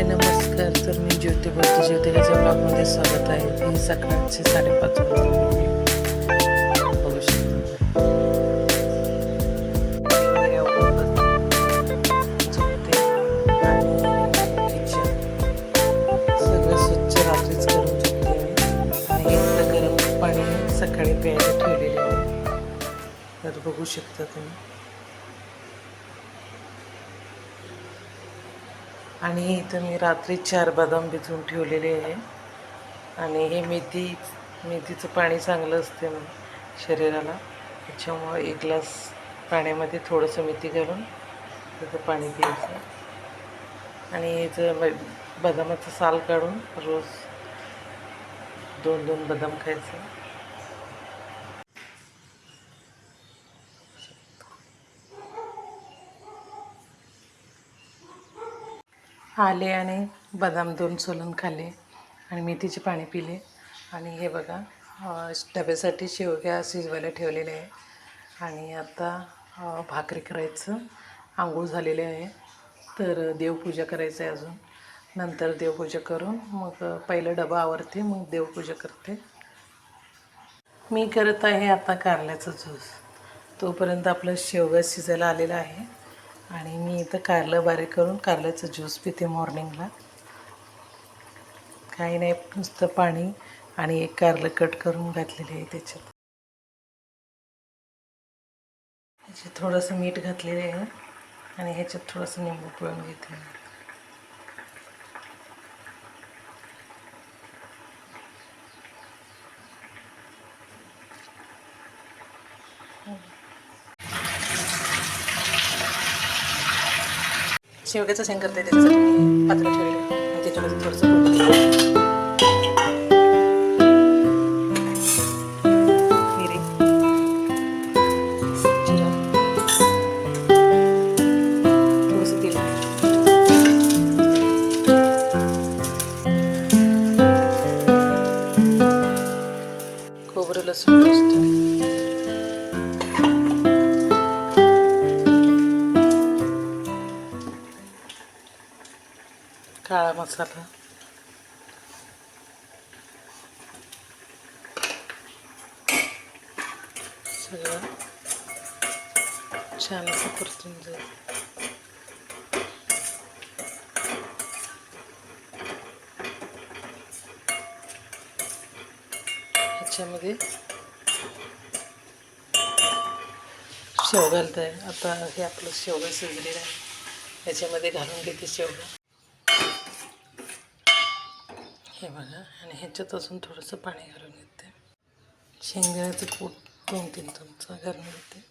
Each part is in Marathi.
हाय नमस्कार. तर मी ज्योती बोलते. ज्योतिकाच्या ब्लॉगमध्ये स्वागत आहे. ही सकाळचे साडेपाच बघू सगळं स्वच्छ रात्रीच करून झोपते आणि गरम पाणी सकाळी प्यायला ठेवलेले आहे. तर बघू शकता तुम्ही. आणि इथं मी रात्री चार बदाम भिजवून ठेवलेले आहे. आणि हे मेथी मेथीचं पाणी चांगलं असते शरीराला. त्याच्यामुळं एक ग्लास पाण्यामध्ये थोडंसं मेथी घालून त्याचं पाणी प्यायचं. आणि याचं बदामाचं साल काढून रोज दोन दोन बदाम खायचं. आले आणि बदाम दोन सोलून खाल्ले आणि मेथीचे पाणी पिले. आणि हे बघा डब्यासाठी शेवग्या शिजवायला ठेवलेले आहे. आणि आता भाकरी करायचं. आंघोळ झालेले आहे. तर देवपूजा करायचं आहे अजून. नंतर देवपूजा करून मग पहिलं डबा आवरते मग देवपूजा करते. मी करत आहे आता कारल्याचा ज्यूस तोपर्यंत आपलं शेवगा शिजायला आलेलं आहे. आणि मी इथं कारलं बारीक करून कारल्याचं ज्यूस पिते मॉर्निंगला. काही नाही नुसतं पाणी आणि एक कारलं कट करून घातलेले आहे त्याच्यात. ह्याच्यात थोडंसं मीठ घातलेलं आहे. आणि ह्याच्यात थोडंसं निंबू पिळून घेते शेवग्याचं शेंग करते त्याच्यासाठी मी पात्र ठेवलेलं त्याच्यामध्ये थोडंसं काळा मसाला सगळं छान असं परतून जाईल ह्याच्यामध्ये शेव घालत आहे आता हे आपलं शेवगा शिजलेलं आहे याच्यामध्ये घालून घेते शेवगा हे बघा आणि ह्याच्यात अजून थोडंसं पाणी घालून घेते शेंगदाण्याचं कूट दोन तीन चमचा घालून घेते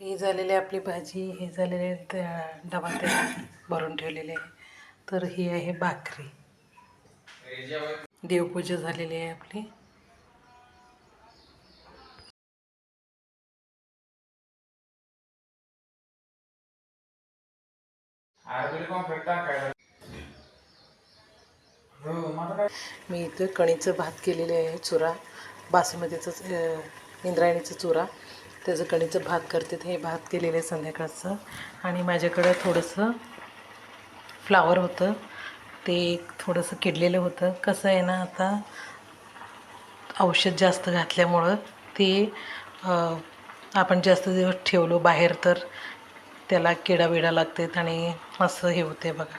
ही झालेली आपली भाजी हे झालेले त्या- डबा ते भरून ठेवलेले आहे. तर ही आहे भाकरी. देवपूजा झालेली आहे आपली. मी इथं कणीचं भात केलेले आहे चुरा बासमतीचं इंद्रायणीचं चुरा. त्याचं कणीचं भात करते हे भात केलेलं आहे संध्याकाळचं. आणि माझ्याकडं थोडंसं फ्लावर होतं. ते थोडंसं किडलेलं होतं. कसं आहे ना आता औषध जास्त घातल्यामुळं ते आपण जास्त दिवस ठेवलो बाहेर तर त्याला किडा बिडा लागतात आणि असं हे होते बघा.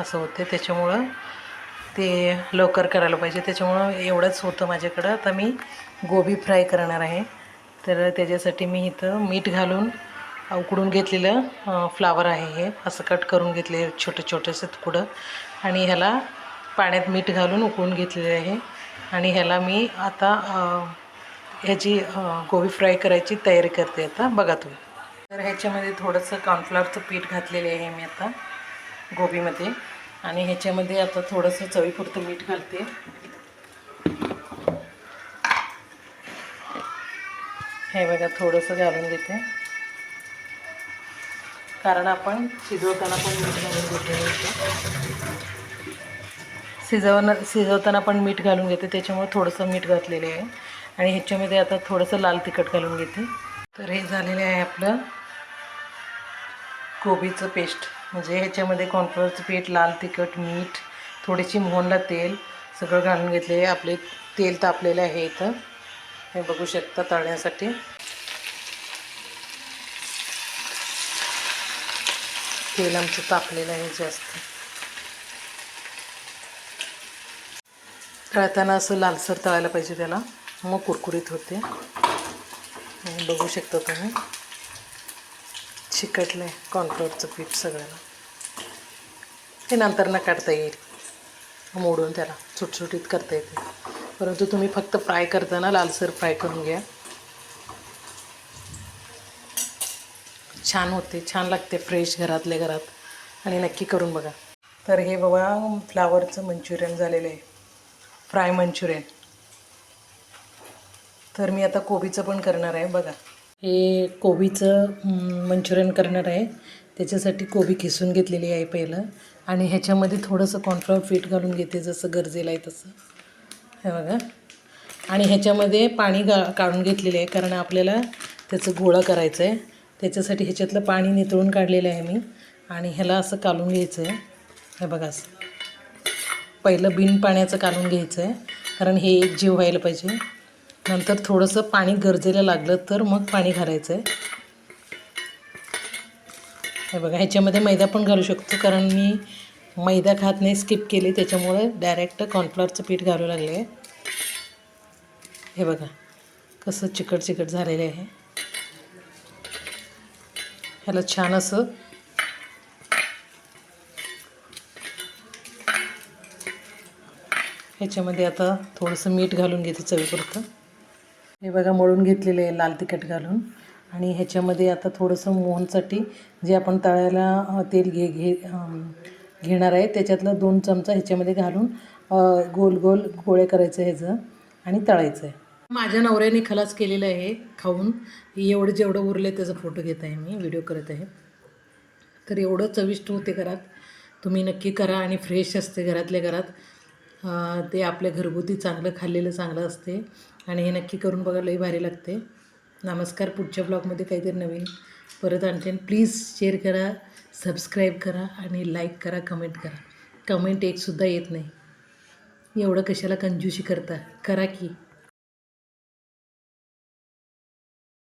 असं होते त्याच्यामुळं ते लवकर करायला पाहिजे. त्याच्यामुळं एवढंच होतं माझ्याकडं. आता मी गोबी फ्राय करणार आहे. तर त्याच्यासाठी मी इथं मीठ घालून उकडून घेतलेलं फ्लावर आहे हे. असं कट करून घेतले छोटे छोटेसे तुकडं. आणि ह्याला पाण्यात मीठ घालून उकळून घेतलेले आहे. आणि ह्याला मी आता ह्याची गोबी फ्राय करायची तयारी करते आता. बघा तुम्ही. तर ह्याच्यामध्ये थोडंसं कॉर्नफ्लॉवरचं पीठ घातलेले आहे मी आता गोबीमध्ये. आणि ह्याच्यामध्ये आता थोडंसं चवीपुरतं मीठ घालते. हे बघा थोडंसं घालून घेते. कारण आपण शिजवताना पण मीठ घालून घेतलेलं शिजवणं शिजवताना पण मीठ घालून घेते. त्याच्यामुळे थोडंसं मीठ घातलेलं आहे. आणि ह्याच्यामध्ये आता थोडंसं लाल तिखट घालून घेते. तर हे झालेलं आहे आपलं कोबीचं पेस्ट. म्हणजे ह्याच्यामध्ये कॉर्नफ्लॉवरचं पीठ लाल तिखट मीठ थोडीशी मोहनला तेल सगळं घालून घेतले आपले तेल तापलेलं आहे इथं. हे बघू शकता तळण्यासाठी. तेल आमचं तापलेलं आहे जास्त. तळताना असं लालसर तळायला पाहिजे त्याला. मग कुरकुरीत होते. बघू शकता तुम्ही. चिकटलं आहे कॉर्नफ्लोअरचं पीठ सगळ्याला. ते नंतर न काढता येईल. मोडून त्याला. सुटसुटीत करता येते. परंतु तुम्ही फक्त फ्राय करताना लालसर फ्राय करून घ्या. छान होते छान लागते फ्रेश घरातल्या घरात. आणि नक्की करून बघा. तर हे बाबा फ्लावरचं मंचुरियन झालेलं आहे. Fry manchurian. तर मी आता कोबीचं पण करणार आहे बघा. हे कोबीचं मंचुरियन करणार आहे. त्याच्यासाठी कोबी किसून घेतलेली आहे पहिलं. आणि ह्याच्यामध्ये थोडंसं कॉर्नफ्लॉवर पीठ घालून घेते जसं गरजेला आहे तसं. हे बघा. आणि ह्याच्यामध्ये पाणी गा काढून घेतलेले आहे कारण आपल्याला त्याचं गोळा करायचं आहे त्याच्यासाठी ह्याच्यातलं पाणी नितळून काढलेलं आहे मी. आणि ह्याला असं कालून घ्यायचं आहे. हे बघा असं. पहिलं बिन पाण्याचं कालून घ्यायचं आहे. कारण हे एक जीव व्हायला पाहिजे. नंतर थोडंसं पाणी गरजेला लागलं तर मग पाणी घालायचं आहे. हे बघा ह्याच्यामध्ये मैदा पण घालू शकतो. कारण मी मैदा खात नाही स्किप केली. त्याच्यामुळे डायरेक्ट कॉर्नफ्लॉवरचं पीठ घालू लागले आहे. हे बघा कसं चिकट चिकट झालेलं आहे. ह्याला छान असं ह्याच्यामध्ये आता थोडंसं मीठ घालून घेते चवीपुरतं. हे बघा मळून घेतलेलं आहे लाल तिखट घालून. आणि ह्याच्यामध्ये आता थोडंसं मोहनसाठी जे आपण तळायला तेल घे घे घेणार आहे त्याच्यातलं दोन चमचा ह्याच्यामध्ये घालून गोल गोल गोळे करायचं ह्याचं आणि तळायचं आहे. माझ्या नवऱ्याने खलास केलेलं आहे खाऊन. एवढं जेवढं उरलं त्याचा फोटो घेत आहे मी व्हिडिओ करत आहे. तर एवढं चविष्ट होते घरात. तुम्ही नक्की करा आणि फ्रेश असते घरातल्या घरात. ते आपल्या घरगुती चांगलं खाल्लेलं चांगलं असते. आणि हे नक्की करून बघा लई भारी लागते. नमस्कार पुढच्या ब्लॉगमध्ये काहीतरी नवीन परत आणखीन प्लीज शेअर करा सबस्क्राईब करा आणि लाईक करा कमेंट करा. कमेंट एकसुद्धा येत नाही. एवढं कशाला कंजूशी करता? करा की.